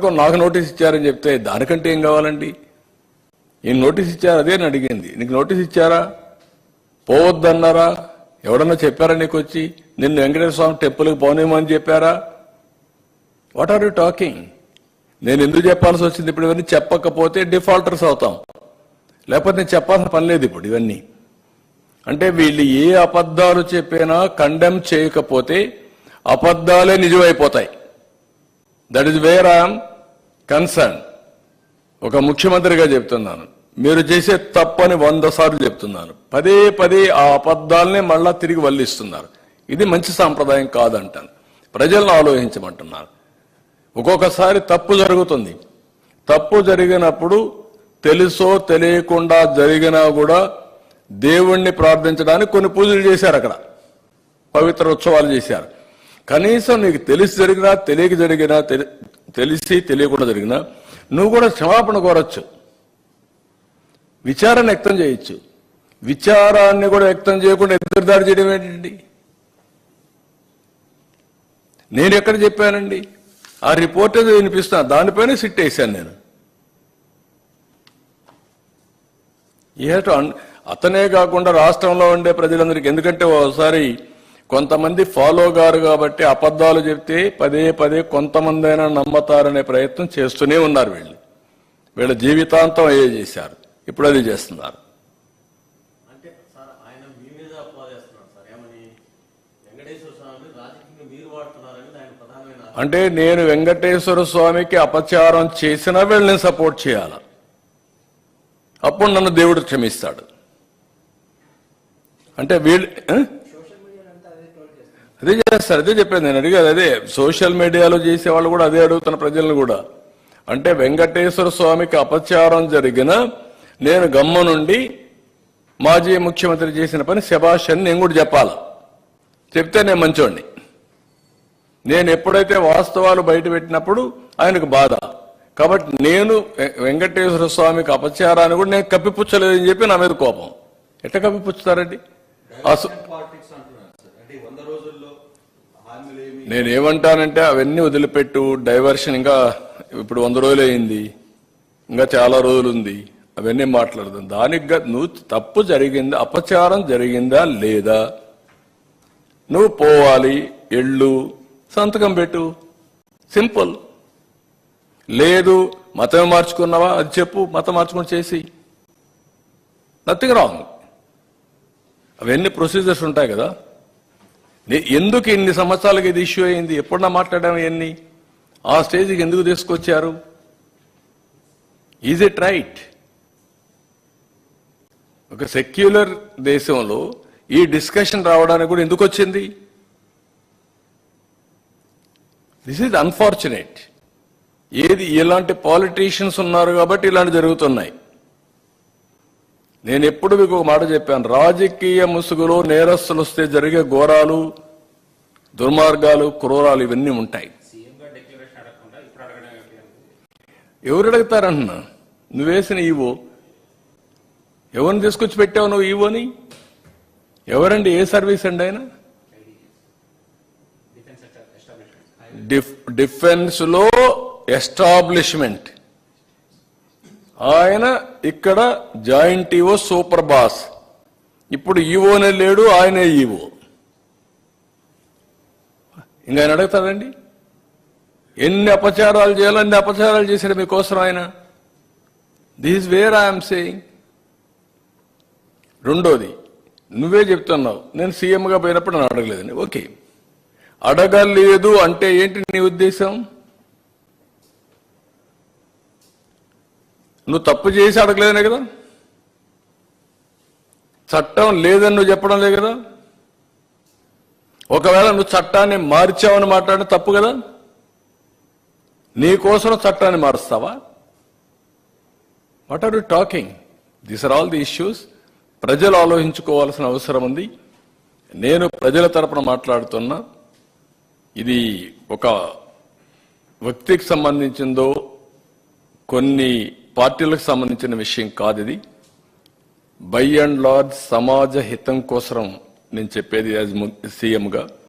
పట్టుకొని నాకు నోటీస్ ఇచ్చారని చెప్తే దానికంటే ఏం కావాలండి? ఈయన నోటీస్ ఇచ్చారు? అదే అని అడిగింది. నీకు నోటీస్ ఇచ్చారా? పోవద్దన్నారా? ఎవడన్నా చెప్పారా నీకు వచ్చి? నిన్ను వెంకటేశ్వర స్వామి టెంపుల్కి పోనేమని చెప్పారా? వాట్ ఆర్ యూ టాకింగ్ నేను ఎందుకు చెప్పాల్సి వచ్చింది? ఇప్పుడు ఇవన్నీ చెప్పకపోతే డిఫాల్టర్స్ అవుతాం. లేకపోతే నేను చెప్పాల్సిన పని లేదు ఇప్పుడు ఇవన్నీ. అంటే వీళ్ళు ఏ అబద్ధాలు చెప్పినా కండెమ్ చేయకపోతే అబద్ధాలే నిజమైపోతాయి. That is where I'm concerned. ఒక ముఖ్యమంత్రిగా చెప్తున్నాను. మీరు చేసే తప్పని వంద సార్లు చెప్తున్నాను. పదే పదే ఆ అబద్ధాలనే మళ్ళా తిరిగి వల్లిస్తున్నారు. ఇది మంచి సాంప్రదాయం కాదంటాను. ప్రజలను ఆలోచించమంటున్నారు. ఒక్కొక్కసారి తప్పు జరుగుతుంది. తప్పు జరిగినప్పుడు తెలుసో తెలియకుండా జరిగినా కూడా దేవుణ్ణి ప్రార్థించడానికి కొన్ని పూజలు చేశారు అక్కడ. పవిత్ర ఉత్సవాలు చేశారు. కనీసం నీకు తెలిసి జరిగినా తెలియక జరిగినా తెలి- తెలిసి తెలియకుండా జరిగినా నువ్వు కూడా క్షమాపణ కోరచ్చు. విచారణ వ్యక్తం చేయొచ్చు. విచారాన్ని కూడా వ్యక్తం చేయకుండా ఎదురుదాడి చేయడం ఏంటండి? నేను ఎక్కడ చెప్పానండి? ఆ రిపోర్ట్ ఏదో వినిపిస్తున్నా. దానిపైన సిట్ వేశాను నేను. ఏటో అన్- అతనే కాకుండా రాష్ట్రంలో ఉండే ప్రజలందరికీ ఎందుకంటే ఒకసారి కొంతమంది ఫాలో గారు కాబట్టి అబద్ధాలు చెప్తే పదే పదే కొంతమంది అయినా నమ్మతారనే ప్రయత్నం చేస్తూనే ఉన్నారు వీళ్ళు. వీళ్ళ జీవితాంతం అయ్యే చేశారు. ఇప్పుడు అది చేస్తున్నారు. అంటే నేను వెంకటేశ్వర స్వామికి అపచారం చేసినా వీళ్ళని సపోర్ట్ చేయాల? అప్పుడు నన్ను దేవుడు క్షమిస్తాడు. అంటే వీళ్ళు? అదే చేస్తారు అదే చెప్పాను నేను అడిగాను అదే. సోషల్ మీడియాలో చేసే వాళ్ళు కూడా అదే అడుగుతున్న ప్రజలను కూడా. అంటే వెంకటేశ్వర స్వామికి అపచారం జరిగిన నేను గమ్మ నుండి మాజీ ముఖ్యమంత్రి చేసిన పని శబాష్ అని నేను కూడా చెప్పాలి. చెప్తే నేను మంచోడిని నేను ఎప్పుడైతే వాస్తవాలు బయట పెట్టినప్పుడు ఆయనకు బాధ. కాబట్టి నేను వెంకటేశ్వర స్వామికి అపచారాన్ని కూడా నేను కప్పిపుచ్చలేదని చెప్పి నా మీద కోపం. ఎట్లా కప్పిపుచ్చుతారండి? అసలు నేను ఏమంటానంటే అవన్నీ వదిలిపెట్టు. డైవర్షన్ ఇంకా ఇప్పుడు వంద రోజులు అయింది. ఇంకా చాలా రోజులు ఉంది అవన్నీ మాట్లాడదాం. దానికి నువ్వు తప్పు జరిగిందా? అపచారం జరిగిందా? లేదా? నువ్వు పోవాలి ఎళ్ళు సంతకం పెట్టు. సింపుల్ లేదు మతం మార్చుకున్నావా? అది చెప్పు. మతం మార్చుకుని చేసి. నథింగ్ రాంగ్ అవన్నీ ప్రొసీజర్స్ ఉంటాయి కదా. ఎందుకు ఇన్ని సంవత్సరాలకి ఇది ఇష్యూ అయింది? ఎప్పుడన్నా మాట్లాడాము ఇవన్నీ? ఆ స్టేజ్కి ఎందుకు తీసుకొచ్చారు? ఈజ్ ఇట్ రైట్ ఒక సెక్యులర్ దేశంలో ఈ డిస్కషన్ రావడానికి కూడా ఎందుకు వచ్చింది? దిస్ ఈజ్ అన్ఫార్చునేట్ ఏది ఇలాంటి పాలిటీషియన్స్ ఉన్నారు కాబట్టి ఇలాంటి జరుగుతున్నాయి. నేను ఎప్పుడు మీకు ఒక మాట చెప్పాను. రాజకీయ ముసుగులో నేరస్తులు వస్తే జరిగే ఘోరాలు దుర్మార్గాలు క్రూరాలు ఇవన్నీ ఉంటాయి? ఎవరు అడుగుతారన్న? నువ్వేసిన ఈవో. ఎవరిని తీసుకొచ్చి పెట్టావు నువ్వు ఈవోని? ఎవరండి? ఏ సర్వీస్ అండి ఆయన? డిఫెన్స్లో ఎస్టాబ్లిష్మెంట్. ఆయన ఇక్కడ జాయింట్ ఈవో సూపర్ బాస్. ఇప్పుడు ఈవోనే లేడు ఆయనే ఈవో. ఇంకా ఆయన అడుగుతాడండి? ఎన్ని అపచారాలు చేయాలో అన్ని అపచారాలు చేశాడు మీకోసం ఆయన. దిస్ వేర్ ఐఎమ్ సేయింగ్ రెండోది నువ్వే చెప్తున్నావు. నేను సీఎంగా పోయినప్పుడు నన్ను అడగలేదండి. ఓకే అడగలేదు అంటే ఏంటి నీ ఉద్దేశం? నువ్వు తప్పు చేసి అడగలేదనే కదా? చట్టం లేదని నువ్వు చెప్పడం లేదు కదా? ఒకవేళ నువ్వు చట్టాన్ని మార్చావని మాట్లాడిన తప్పు కదా? నీకోసం చట్టాన్ని మారుస్తావా? What are you talking these are all the issues ప్రజలు ఆలోచించుకోవాల్సిన అవసరం ఉంది. నేను ప్రజల తరపున మాట్లాడుతున్నా. ఇది ఒక వ్యక్తికి సంబంధించిందో కొన్ని పార్టీలకు సంబంధించిన విషయం కాదు ఇది. బై అండ్ లార్జ్ సమాజ హితం కోసం నేను చెప్పేది యాజ్ సీఎంగా.